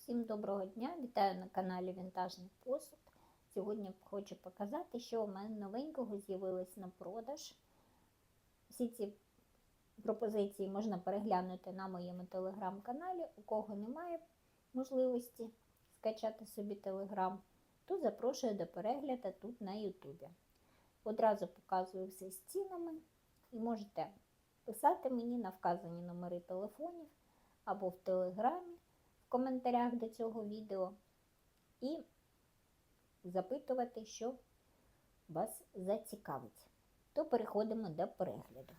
Всім доброго дня! Вітаю на каналі Вінтажний Посуд. Сьогодні хочу показати, що у мене новенького з'явилось на продаж. Всі ці пропозиції можна переглянути на моєму телеграм-каналі. У кого немає можливості скачати собі телеграм, то запрошую до перегляду тут на Ютубі. Одразу показую все з цінами і можете писати мені на вказані номери телефонів або в телеграмі коментарях до цього відео і запитувати, що вас зацікавить. То переходимо до перегляду.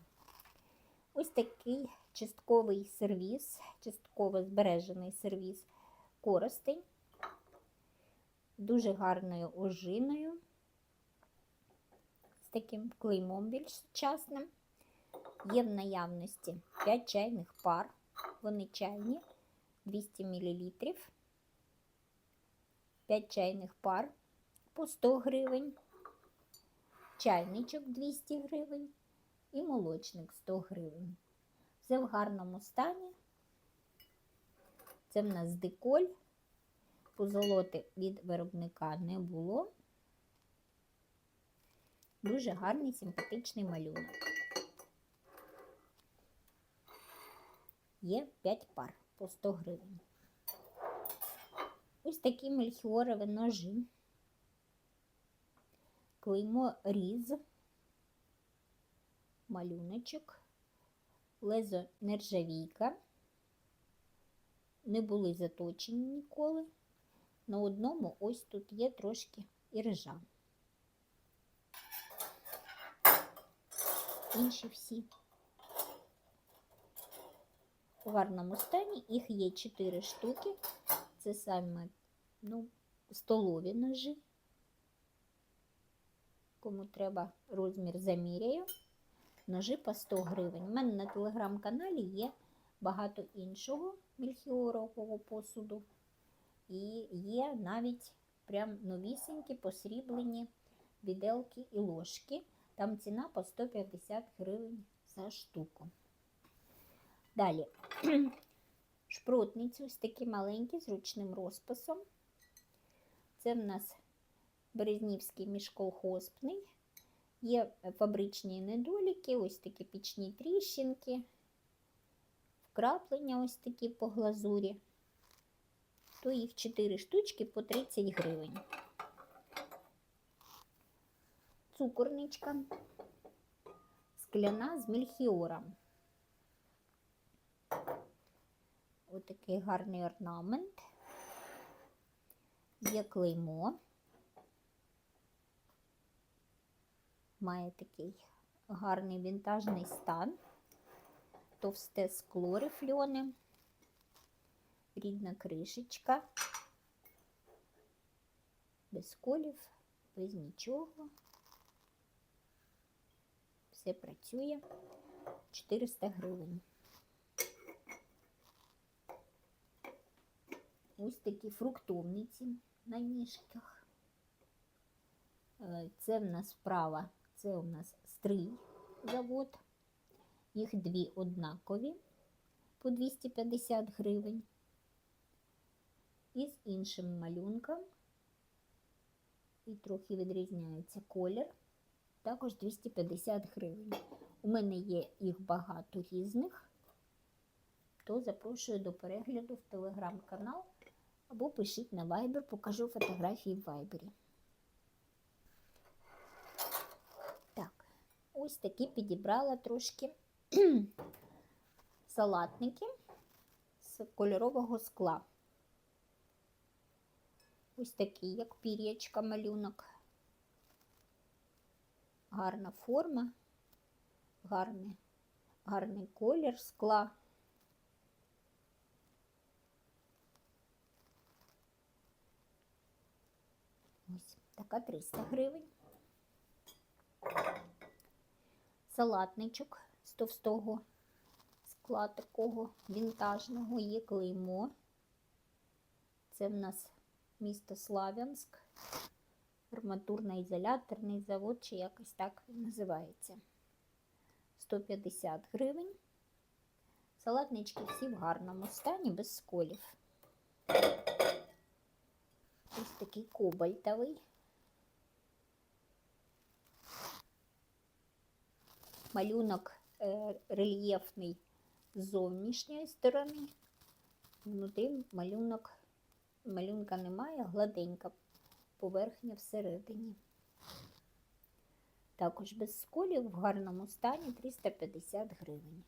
Ось такий частковий сервіс, частково збережений сервіс коростень, дуже гарною ожиною, з таким клеймом більш сучасним. Є в наявності 5 чайних пар, вони чайні, 200 мл, 5 чайних пар по 100 гривень, чайничок 200 гривень і молочник 100 гривень. Все в гарному стані. Це в нас деколь, позолоти від виробника не було. Дуже гарний симпатичний малюнок. Є 5 пар по 100 гривень. Ось такі мельхіорові ножі. Клеймо різ, малюночок, лезо нержавійка. Не були заточені ніколи. На одному ось тут є трошки іржа. Інші всі у гарному стані. Їх є 4 штуки. Це саме ну, столові ножі. Кому треба розмір заміряю. Ножи по 100 гривень. У мене на телеграм-каналі є багато іншого мільхіорового посуду. І є навіть прям новісенькі посріблені віделки і ложки. Там ціна по 150 гривень за штуку. Далі шпротниці, ось такі маленькі з ручним розписом. Це в нас Березнівський міжколхозний. Є фабричні недоліки, ось такі пічні тріщинки, вкраплення ось такі по глазурі. То їх 4 штучки по 30 гривень. Цукорничка скляна з мельхіором. Отакий гарний орнамент. Є клеймо. Має такий гарний вінтажний стан, товсте скло рифльоне, рідна кришечка, без колів, без нічого. Все працює 400 гривень. Ось такі фруктовниці на ніжках. Це в нас вправа, це у нас стрий завод. Їх дві однакові по 250 гривень. І з іншим малюнком. І трохи відрізняється колір. Також 250 гривень. У мене є їх багато різних, то запрошую до перегляду в телеграм-канал або пишіть на Viber, покажу фотографії в Viber. Так, ось такі підібрала трошки салатники з кольорового скла. Ось такий, як пір'ячка малюнок. Гарна форма, гарний, гарний колір скла. Ось така 300 гривень. Салатничок з товстого скла такого вінтажного є клеймо. Це в нас місто Славянськ, арматурно-ізоляторний завод, чи якось так називається. 150 гривень. Салатнички всі в гарному стані, без сколів. Ось такий кобальтовий. Малюнок е, рельєфний з зовнішньої сторони. Внутрі малюнок, малюнка немає, гладенька поверхня всередині. Також без сколів в гарному стані 350 гривень.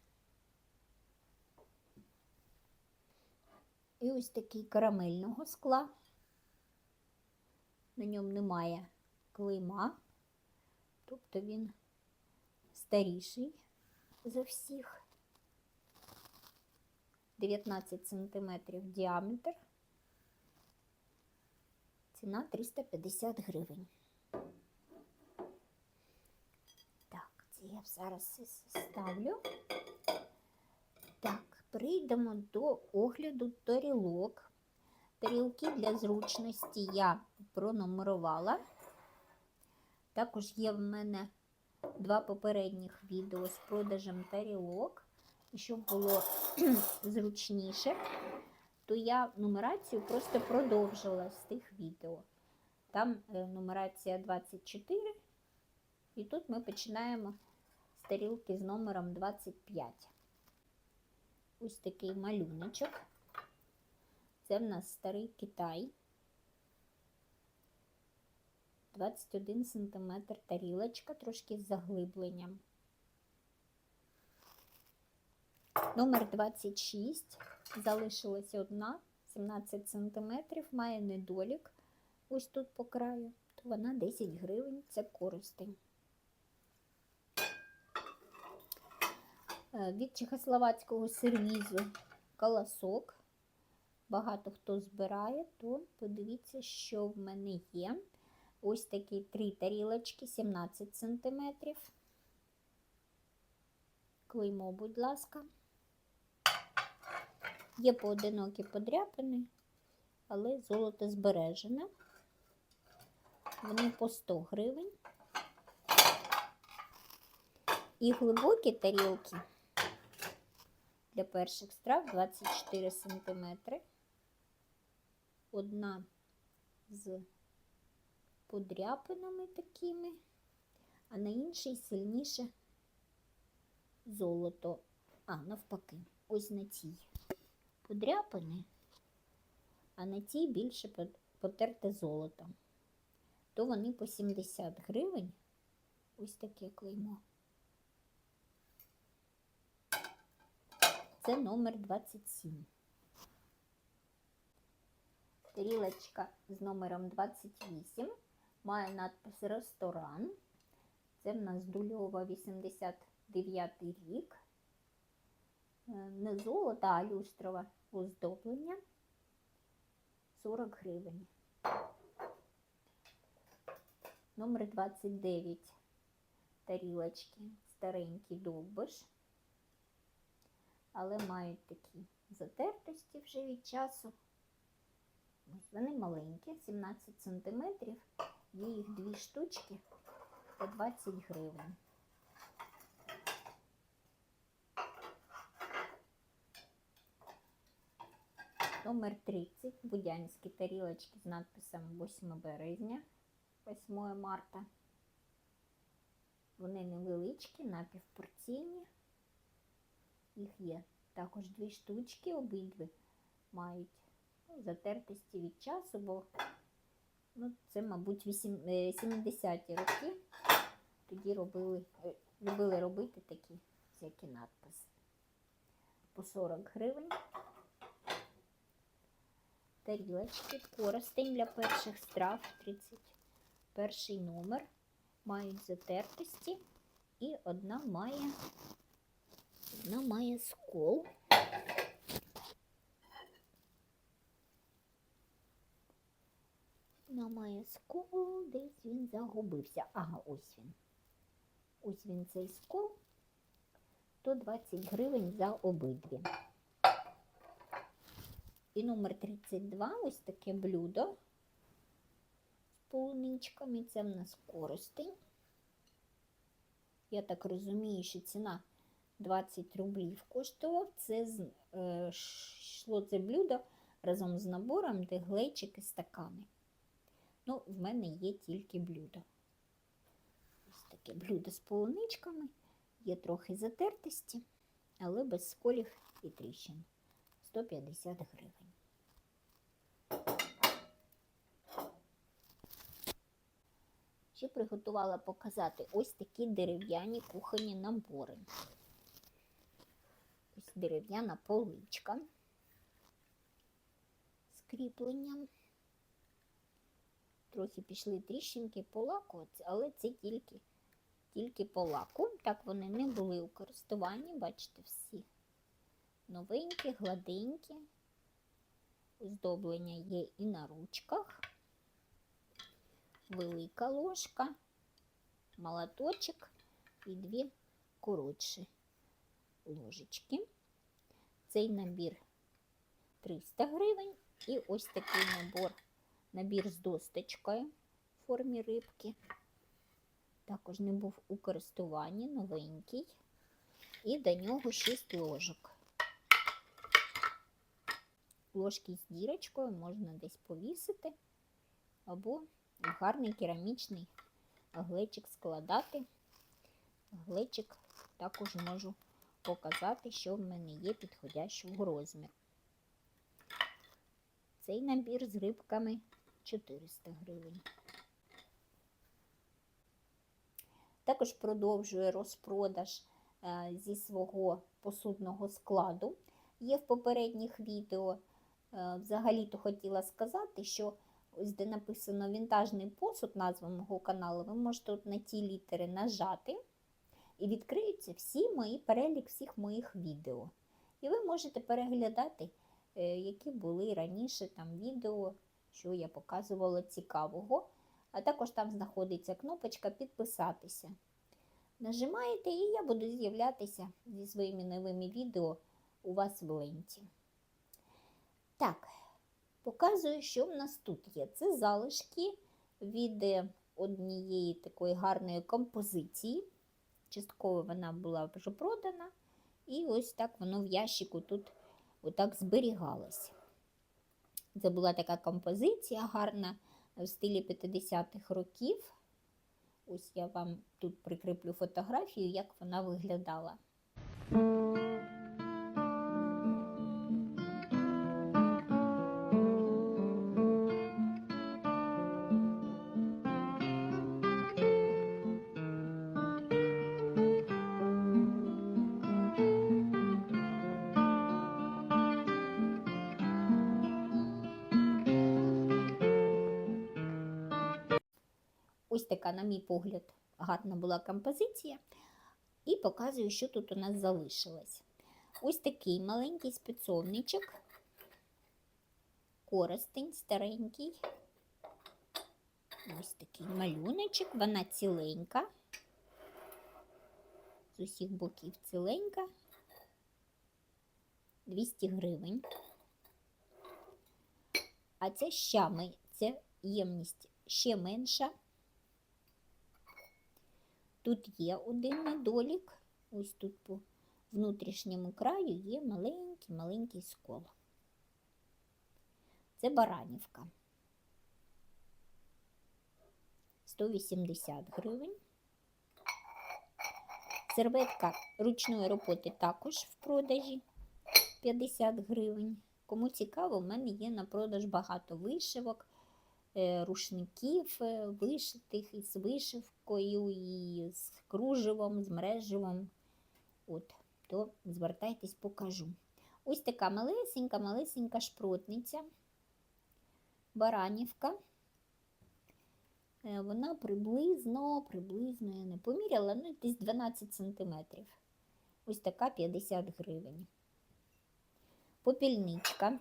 І ось такий карамельного скла. На ньому немає клейма, тобто він старіший за всіх. 19 см діаметр. Ціна 350 гривень. Так, це я зараз ставлю. Так, прийдемо до огляду тарілок. Тарілки для зручності я пронумерувала. Також є в мене два попередніх відео з продажем тарілок. І щоб було зручніше, то я нумерацію просто продовжила з тих відео. Там е, нумерація 24, і тут ми починаємо з тарілки з номером 25. Ось такий малюночок. Це в нас старий Китай. 21 см тарілочка, трошки з заглибленням. Номер 26. Залишилася одна, 17 см, має недолік. Ось тут по краю, то вона 10 гривень, це користень. Е, Від чехословацького сервізу колосок. Багато хто збирає, то подивіться, що в мене є. Ось такі три тарілочки, 17 см. Клеймо, будь ласка. Є поодинокі подряпини, але золото збережене. Вони по 100 гривень. І глибокі тарілки для перших страв 24 см. Одна з подряпинами такими, а на іншій сильніше золото. А, навпаки, ось на цій подряпини, а на цій більше потерте золото. То вони по 70 гривень. Ось таке клеймо. Це номер 27. Тарілочка з номером 28 має надпис Ресторан. Це в нас Дульова 89 рік. Не золото, а люстрове оздоблення 40 гривень. Номер 29 тарілочки старенький довбиш, але мають такі затертості вже від часу. Вони маленькі, 17 см, є їх дві штучки по 20 гривень. Номер 30 будянські тарілочки з надписом 8 березня, 8 марта. Вони невеличкі, напівпорційні. Їх є також дві штучки, обидві мають ну, затертості від часу, бо ну, це, мабуть, 70-ті роки. Тоді робили, е, любили робити такі всякі надписи. По 40 гривень. Тарілочки, коростень для перших страв, 31 номер. Мають затертості і одна має, одна має скол. Має скол, десь він загубився. Ага, ось він. Ось він цей скол. 120 гривень за обидві. І номер 32 ось таке блюдо з полуничками. Це в нас коростень. Я так розумію, що ціна 20 рублів коштував. Це е, йшло це блюдо разом з набором, де глечики стакани. Ну, в мене є тільки блюдо. Ось таке блюдо з полуничками, є трохи затертості, але без сколів і тріщин. 150 гривень. Ще приготувала показати ось такі дерев'яні кухонні набори. Ось дерев'яна поличка з кріпленням. Трохи пішли тріщинки по лаку, але це тільки, тільки по лаку. Так вони не були у користуванні, бачите, всі новенькі, гладенькі. Оздоблення є і на ручках велика ложка, молоточок і дві коротші ложечки. Цей набір 300 гривень. І ось такий набор, набір з досточкою в формі рибки. Також не був у користуванні, новенький. І до нього 6 ложок. Ложки з дірочкою можна десь повісити або в гарний керамічний глечик складати. Глечик також можу показати, що в мене є підходящого розміру. Цей набір з рибками 400 гривень. Також продовжує розпродаж е, зі свого посудного складу. Є в попередніх відео. Е, Взагалі-то хотіла сказати, що ось де написано вінтажний посуд, назва мого каналу, ви можете тут на ті літери нажати і відкриються всі мої перелік всіх моїх відео. І ви можете переглядати, е, які були раніше там відео, що я показувала цікавого. А також там знаходиться кнопочка підписатися. Нажимаєте, і я буду з'являтися зі своїми новими відео у вас в ленті. Так, показую, що в нас тут є. Це залишки від е, однієї такої гарної композиції. Частково вона була вже продана. І ось так воно в ящику тут отак зберігалось. Це була така композиція гарна в стилі 50-х років. Ось я вам тут прикріплю фотографію, як вона виглядала. Така, на мій погляд, гарна була композиція. І показую, що тут у нас залишилось. Ось такий маленький спецовничок, коростень старенький. Ось такий малюночок, вона ціленька. З усіх боків ціленька. 200 гривень. А ця щами, ця ємність ще менша. Тут є один недолік, ось тут по внутрішньому краю є маленький-маленький скол. Це баранівка. 180 гривень. Серветка ручної роботи також в продажі 50 гривень. Кому цікаво, в мене є на продаж багато вишивок, рушників е, вишитих із вишивкою, і з кружевом, з мереживом. От, то звертайтесь, покажу. Ось така малесенька, малесенька шпротниця, баранівка. Е, Вона приблизно, приблизно, я не поміряла, ну десь 12 см. Ось така 50 гривень. Попільничка,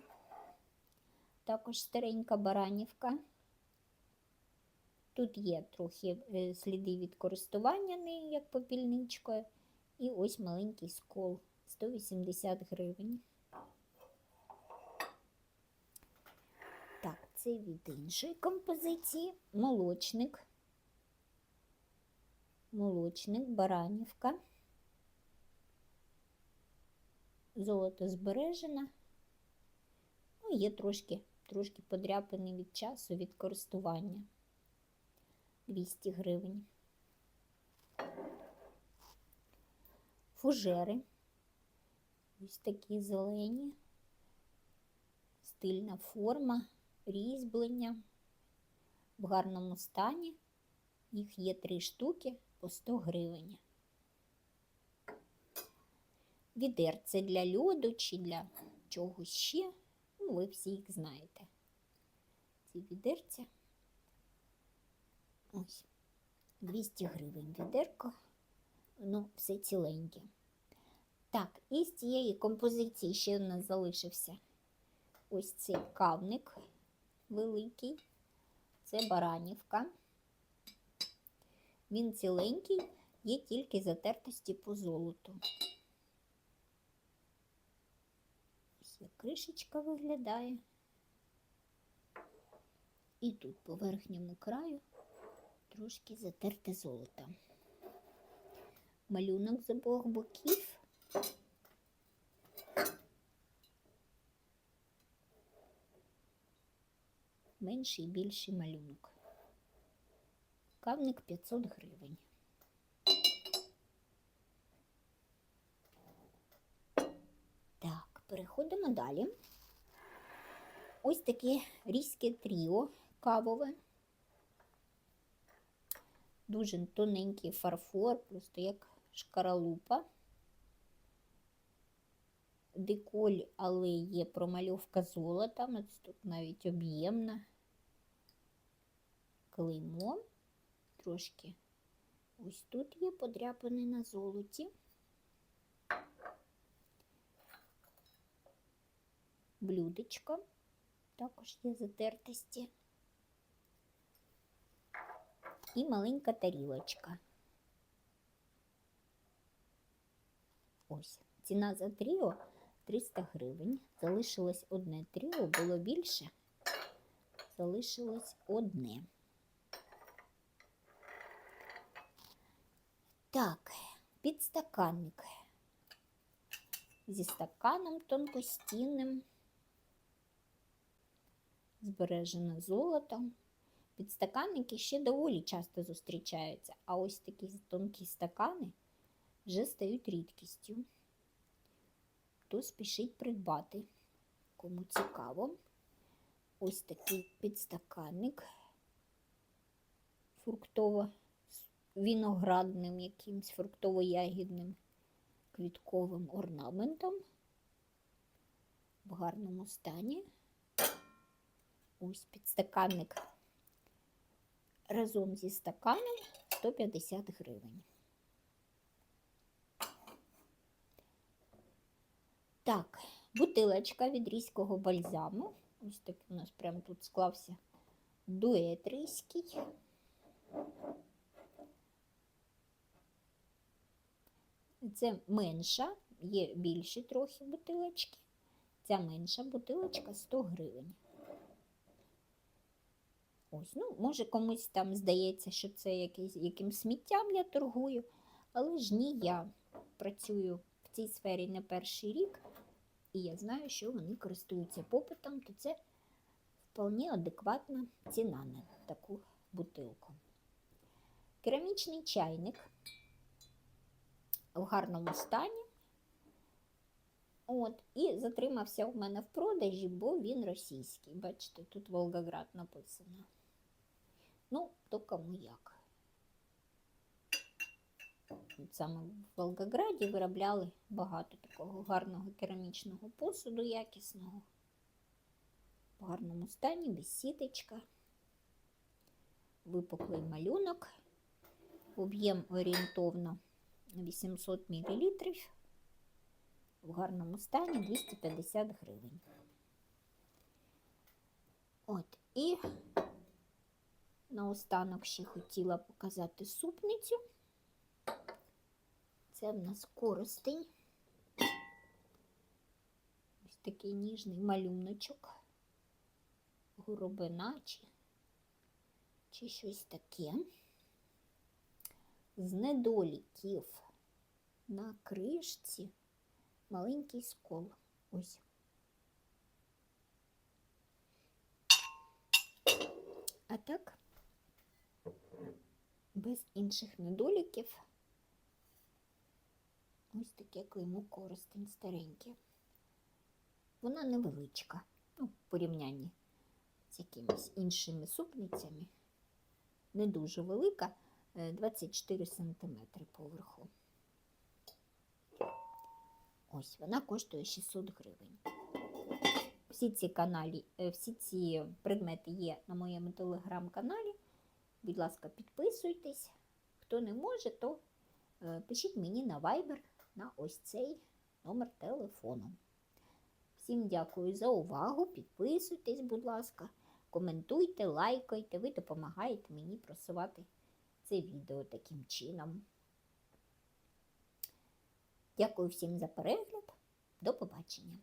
також старенька баранівка. Тут є трохи е, сліди від користування нею, як попільничкою. І ось маленький скол 180 гривень. Так, це від іншої композиції. Молочник. Молочник, баранівка. Золото збережена. Ну, є трошки, трошки подряпаний від часу, від користування. 200 гривень. Фужери. Ось такі зелені, стильна форма, різьблення в гарному стані. Їх є три штуки по 100 гривень. Відерце для льоду чи для чогось ще. Ну, ви всі їх знаєте. Ці відерця. Ось 200 гривень відерко. Ну, все ціленьке. Так, і з цієї композиції ще в нас залишився ось цей кавник великий. Це баранівка. Він ціленький, є тільки затертості по золоту. Ось як кришечка виглядає. І тут по верхньому краю трошки затерте золото. Малюнок з обох боків. Менший і більший малюнок. Кавник 500 гривень. Так, переходимо далі. Ось таке різьке тріо кавове. Дуже тоненький фарфор, просто як шкаралупа. Деколь, але є промальовка золотом, ось тут навіть об'ємна. Клеймо. Трошки ось тут є подряпаний на золоті. Блюдечко, також є затертості. І маленька тарілочка. Ось, ціна за тріо 300 гривень. Залишилось одне тріо, було більше, залишилось одне. Так, підстаканник. Зі стаканом тонкостінним, збережено золотом. Підстаканники ще доволі часто зустрічаються, а ось такі тонкі стакани вже стають рідкістю. Хто спішить придбати, кому цікаво. Ось такий підстаканник фруктово виноградним якимсь фруктово-ягідним квітковим орнаментом в гарному стані. Ось підстаканник разом зі стаканом 150 гривень. Так, бутилочка від різького бальзаму. Ось такий у нас прямо тут склався дует різький. Це менша, є більші трохи бутилочки. Ця менша бутилочка 100 гривень. Ось, ну, може, комусь там здається, що це якийсь, яким сміттям я торгую, але ж ні, я працюю в цій сфері не перший рік, і я знаю, що вони користуються попитом, то це вполне адекватна ціна на таку бутилку. Керамічний чайник в гарному стані. От, І затримався у мене в продажі, бо він російський. Бачите, тут Волгоград написано. Ну, то кому як. Саме в Волгограді виробляли багато такого гарного керамічного посуду, якісного, в гарному стані, без сіточка, випуклий малюнок, об'єм орієнтовно 800 мл, в гарному стані 250 гривень. От, і наостанок ще хотіла показати супницю. Це в нас коростень. Ось такий ніжний малюночок, горобина чи, чи щось таке. З недоліків на кришці маленький скол. Ось. А так, без інших недоліків. Ось таке клеймо користень стареньке. Вона невеличка, ну, в порівнянні з якимись іншими супницями. Не дуже велика, е, 24 см поверху. Ось вона коштує 600 гривень. Всі ці каналі, е, всі ці предмети є на моєму телеграм-каналі. Будь ласка, підписуйтесь. Хто не може, то е, пишіть мені на Viber на ось цей номер телефону. Всім дякую за увагу. Підписуйтесь, будь ласка, коментуйте, лайкайте. Ви допомагаєте мені просувати це відео таким чином. Дякую всім за перегляд. До побачення!